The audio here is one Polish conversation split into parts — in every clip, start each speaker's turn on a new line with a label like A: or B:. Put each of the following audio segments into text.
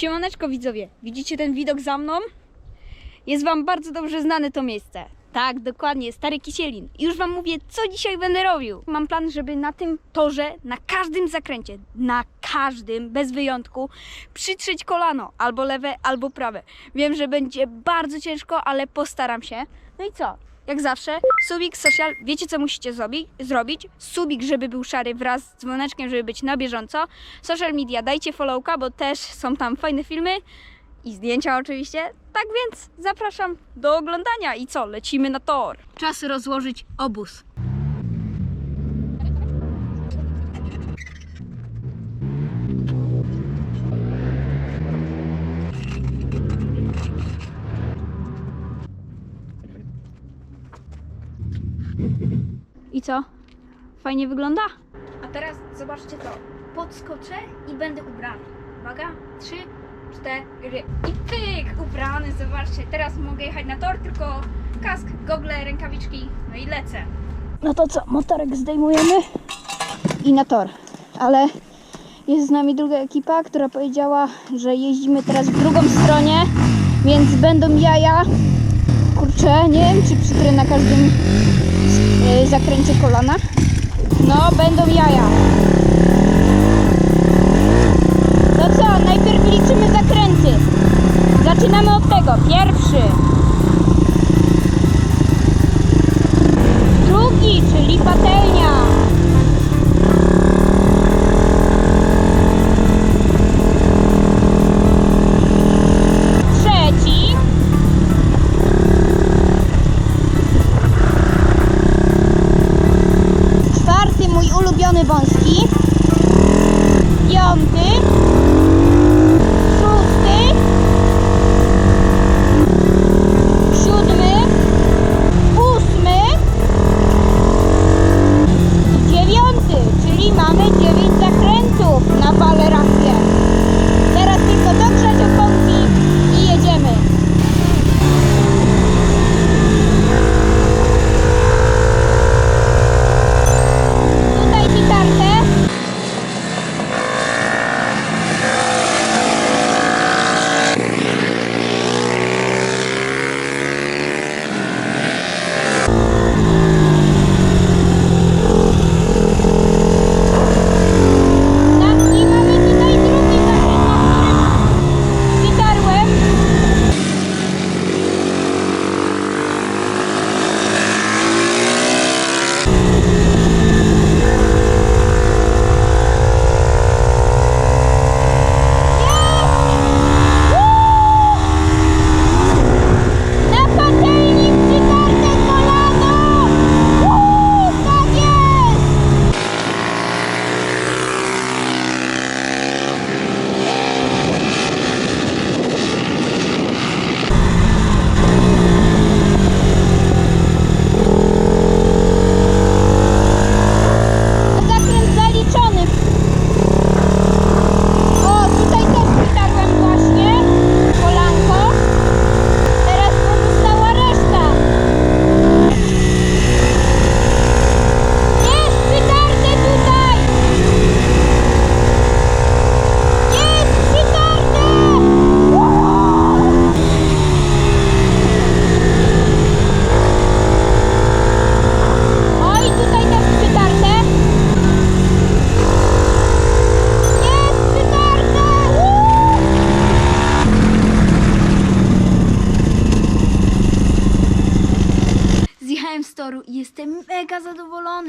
A: Siemaneczko widzowie, widzicie ten widok za mną? Jest wam bardzo dobrze znane to miejsce. Tak, dokładnie, Stary Kisielin. I już wam mówię, co dzisiaj będę robił. Mam plan, żeby na tym torze, na każdym zakręcie, na każdym, bez wyjątku, przytrzeć kolano, albo lewe, albo prawe. Wiem, że będzie bardzo ciężko, ale postaram się. No i co? Jak zawsze, subik, social, wiecie co musicie zrobi- zrobić? Subik, żeby był szary wraz z dzwoneczkiem, żeby być na bieżąco. Social media, dajcie followka, bo też są tam fajne filmy i zdjęcia oczywiście. Tak więc zapraszam do oglądania i co, lecimy na tor. Czas rozłożyć obóz. I co? Fajnie wygląda? A teraz zobaczcie to. Podskoczę i będę ubrany. Uwaga, trzy, cztery i pyk! Ubrany, zobaczcie. Teraz mogę jechać na tor, tylko kask, gogle, rękawiczki, no i lecę. No to co, motorek zdejmujemy i na tor. Ale jest z nami druga ekipa, która powiedziała, że jeździmy teraz w drugą stronę, więc będą jaja. Kurczę, nie wiem, czy przytrę na każdym zakręcie kolana. No, będą jaja. No co, najpierw liczymy zakręty. Zaczynamy od tego. Pierwszy. Drugi, czyli patelnia.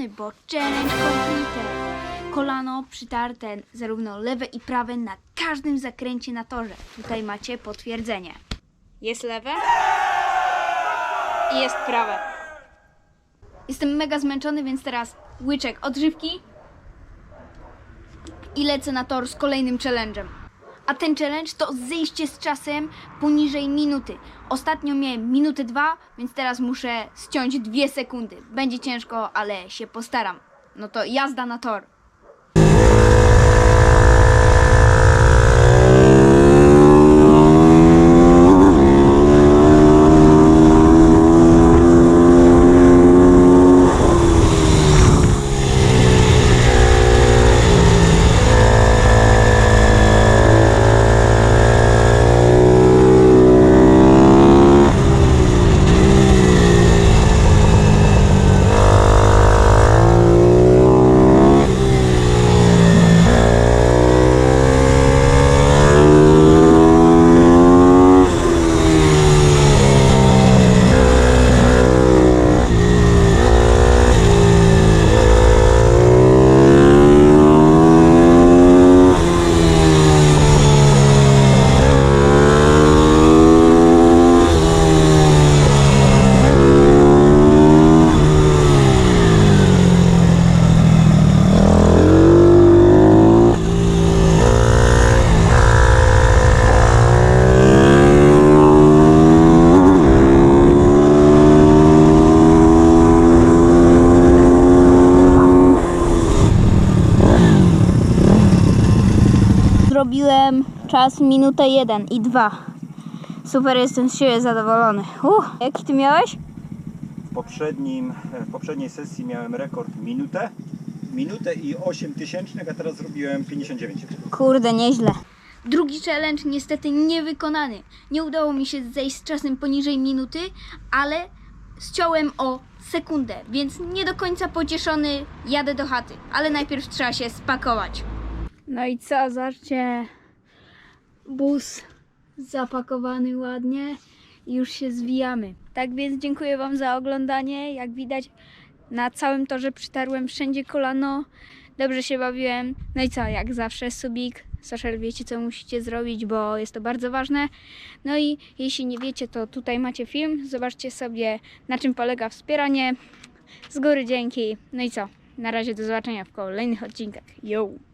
A: Bo challenge complete. Kolano przytarte, zarówno lewe i prawe na każdym zakręcie na torze. Tutaj macie potwierdzenie. Jest lewe i jest prawe. Jestem mega zmęczony, więc teraz łyczek odżywki i lecę na tor z kolejnym challenge'em. A ten challenge to zejście z czasem poniżej minuty. Ostatnio miałem minutę dwa, więc teraz muszę ściąć dwie sekundy. Będzie ciężko, ale się postaram. No to jazda na tor. Zrobiłem czas minutę 1 i 2. Super, jestem z siebie zadowolony. Uh, jaki ty miałeś?
B: W, poprzednim, w poprzedniej sesji miałem rekord minutę. Minutę i 8 tysięcznych, a teraz zrobiłem 59.
A: Kurde, nieźle. Drugi challenge niestety niewykonany. Nie udało mi się zejść z czasem poniżej minuty, ale ściąłem o sekundę, więc nie do końca pocieszony jadę do chaty. Ale najpierw trzeba się spakować. No i co, zobaczcie. Bus zapakowany ładnie i już się zwijamy. Tak więc dziękuję Wam za oglądanie. Jak widać, na całym torze przytarłem wszędzie kolano. Dobrze się bawiłem. No i co, jak zawsze subik, social wiecie co musicie zrobić, bo jest to bardzo ważne. No i jeśli nie wiecie, to tutaj macie film. Zobaczcie sobie na czym polega wspieranie. Z góry dzięki. No i co? Na razie do zobaczenia w kolejnych odcinkach. Yo!